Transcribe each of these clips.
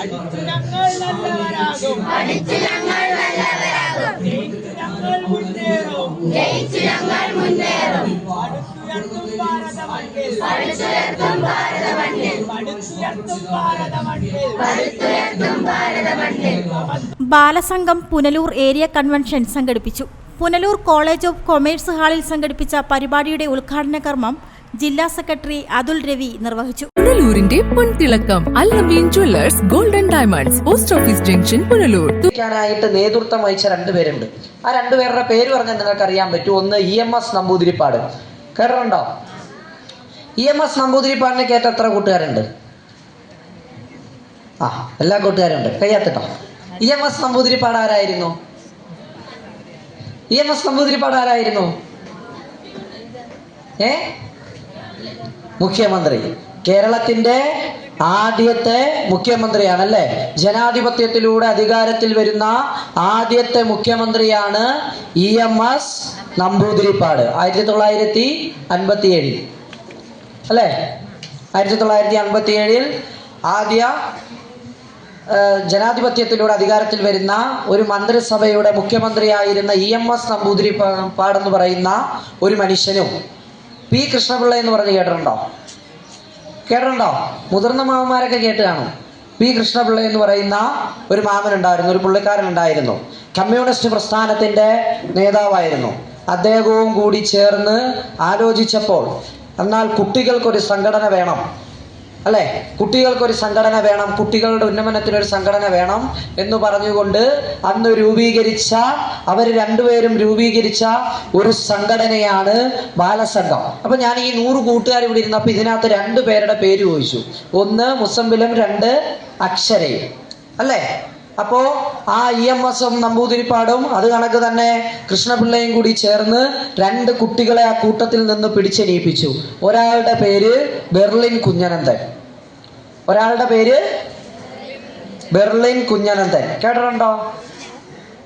പഠിച്ചു ഞങ്ങൾ Balasangham Punalur area convention സംഘടിപ്പിച്ചു. പുനലൂർ കോളേജ് ഓഫ് കൊമേഴ്സ് ഹാളിൽ സംഘടിപ്പിച്ച പരിപാടിയുടെ ഉദ്ഘാടന കർമ്മം ജില്ലാ സെക്രട്ടറി അതുൽ രവി നിർവഹിച്ചു. പുനലൂരിന്റെ പൊൻതിളക്കം. Allameen jewellers golden diamonds post office junction Punalur. ായിട്ട് നേതൃത്വം വഹിച്ച രണ്ടുപേരുണ്ട് ആ രണ്ടുപേരുടെ പേര് പറഞ്ഞാൽ നിങ്ങൾക്ക് അറിയാൻ പറ്റും. ഒന്ന് ഇ എം എസ് നമ്പൂതിരിപ്പാട്. കേട്ടിട്ടുണ്ടോ? ഇ എം എസ് നമ്പൂതിരിപ്പാടിനെ കേട്ട എത്ര കൂട്ടുകാരുണ്ട്? ആ എല്ലാ കൂട്ടുകാരുണ്ട്. കയ്യാത്തിട്ടോ ഇ എം എസ് നമ്പൂതിരിപ്പാട് ആരായിരുന്നു? ഇ എം എസ് നമ്പൂതിരിപ്പാട് ആരായിരുന്നു? ഏ? മുഖ്യമന്ത്രി. കേരളത്തിന്റെ ആദ്യത്തെ മുഖ്യമന്ത്രിയാണല്ലേ? ജനാധിപത്യത്തിലൂടെ അധികാരത്തിൽ വരുന്ന ആദ്യത്തെ മുഖ്യമന്ത്രിയാണ് ഇ എം എസ് നമ്പൂതിരിപ്പാട് ആയിരത്തി തൊള്ളായിരത്തി അൻപത്തി ഏഴിൽ അല്ലേ? ആയിരത്തി തൊള്ളായിരത്തി അൻപത്തി ഏഴിൽ ആദ്യ ജനാധിപത്യത്തിലൂടെ അധികാരത്തിൽ വരുന്ന ഒരു മന്ത്രിസഭയുടെ മുഖ്യമന്ത്രിയായിരുന്ന ഇ എം എസ് നമ്പൂതിരിപ്പാടെന്ന് പറയുന്ന ഒരു മനുഷ്യനും പി കൃഷ്ണപിള്ള എന്ന് പറഞ്ഞ് കേട്ടിട്ടുണ്ടോ? കേട്ടിട്ടുണ്ടോ? മുതിർന്ന മാമന്മാരൊക്കെ കേട്ട് കാണും. പി. കൃഷ്ണപിള്ള എന്ന് പറയുന്ന ഒരു മാമൻ ഉണ്ടായിരുന്നു ഒരു പുള്ളിക്കാരൻ ഉണ്ടായിരുന്നു. കമ്മ്യൂണിസ്റ്റ് പ്രസ്ഥാനത്തിന്റെ നേതാവായിരുന്നു. അദ്ദേഹവും കൂടി ചേർന്ന് ആലോചിച്ചപ്പോൾ എന്നാൽ കുട്ടികൾക്കൊരു സംഘടന വേണം. അല്ലേ? കുട്ടികൾക്കൊരു സംഘടന വേണം കുട്ടികളുടെ ഉന്നമനത്തിന് ഒരു സംഘടന വേണം എന്ന് പറഞ്ഞുകൊണ്ട് അന്ന് രൂപീകരിച്ച അവർ രണ്ടുപേരും രൂപീകരിച്ച ഒരു സംഘടനയാണ് ബാലസംഘം. അപ്പൊ ഞാൻ ഈ നൂറ് കൂട്ടുകാർ ഇവിടെ ഇരുന്നപ്പോൾ ഇതിനകത്ത് രണ്ട് പേരുടെ പേര് ചോദിച്ചു. ഒന്ന് മുസമ്പിലും രണ്ട് അക്ഷരയും. അല്ലേ? അപ്പോ ആ ഇ എം എസും നമ്പൂതിരിപ്പാടും അത് കണക്ക് തന്നെ കൃഷ്ണപിള്ളയും കൂടി ചേർന്ന് രണ്ട് കുട്ടികളെ ആ കൂട്ടത്തിൽ നിന്ന് പിടിച്ചെനിയിപ്പിച്ചു ഒരാളുടെ പേര് ബെർലിൻ കുഞ്ഞനന്തൻ. ഒരാളുടെ പേര് ബെർലിൻ കുഞ്ഞനന്തൻ. കേട്ടിട്ടുണ്ടോ?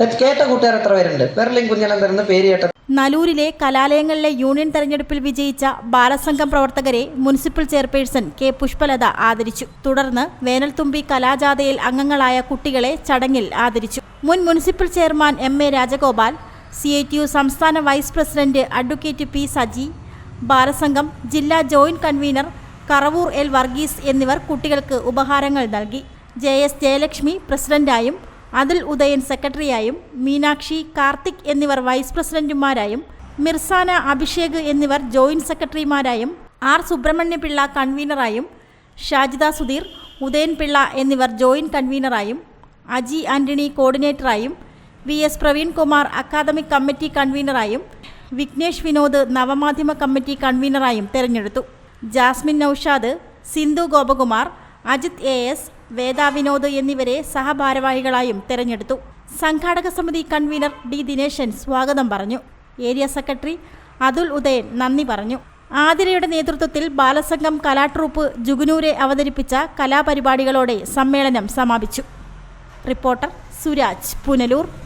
കേട്ട കൂട്ടുകാർ എത്ര പേരുണ്ട്? ബെർലിൻ കുഞ്ഞനന്ദൻ എന്ന് പേര് കേട്ട നലൂരിലെ കലാലയങ്ങളിലെ യൂണിയൻ തെരഞ്ഞെടുപ്പിൽ വിജയിച്ച ബാലസംഘം പ്രവർത്തകരെ മുനിസിപ്പൽ ചെയർപേഴ്സൺ കെ പുഷ്പലത ആദരിച്ചു. തുടർന്ന് വേനൽത്തുമ്പി കലാജാഥയിൽ അംഗങ്ങളായ കുട്ടികളെ ചടങ്ങിൽ ആദരിച്ചു. മുൻ municipal chairman M A Rajagopal C I T U സംസ്ഥാന vice president advocate P Saji Balasangham ജില്ലാ joint convener Karavoor L Varghese എന്നിവർ കുട്ടികൾക്ക് ഉപഹാരങ്ങൾ നൽകി. ജെ എസ് ജയലക്ഷ്മി പ്രസിഡന്റായും അതുൽ ഉദയൻ സെക്രട്ടറിയായും മീനാക്ഷി കാർത്തിക് എന്നിവർ വൈസ് പ്രസിഡന്റുമാരായും മിർസാന അഭിഷേക് എന്നിവർ ജോയിന്റ് സെക്രട്ടറിമാരായും ആർ സുബ്രഹ്മണ്യപിള്ള കൺവീനറായും ഷാജിദ സുധീർ ഉദയൻ പിള്ള എന്നിവർ ജോയിന്റ് കൺവീനറായും Aji Antony കോർഡിനേറ്ററായും V S Praveenkumar academic committee കൺവീനറായും Vignesh Vinod നവമാധ്യമ കമ്മിറ്റി കൺവീനറായും തെരഞ്ഞെടുത്തു. Jasmine Naushad Sindhu Gopakumar Ajith A S Veda Vinod എന്നിവരെ സഹഭാരവാഹികളായും തെരഞ്ഞെടുത്തു. സംഘാടക സമിതി കൺവീനർ ഡി ദിനേശൻ സ്വാഗതം പറഞ്ഞു. ഏരിയ സെക്രട്ടറി അതുൽ ഉദയൻ നന്ദി പറഞ്ഞു. ആതിരയുടെ നേതൃത്വത്തിൽ ബാലസംഘം കലാട്രൂപ്പ് ജുഗുനൂരെ അവതരിപ്പിച്ച കലാപരിപാടികളോടെ സമ്മേളനം സമാപിച്ചു. Reporter Suraj Punalur.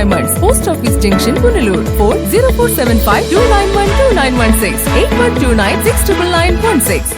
diamonds post office junction Punalur four zero four seven five two nine one two nine one six eight one two nine six triple nine one six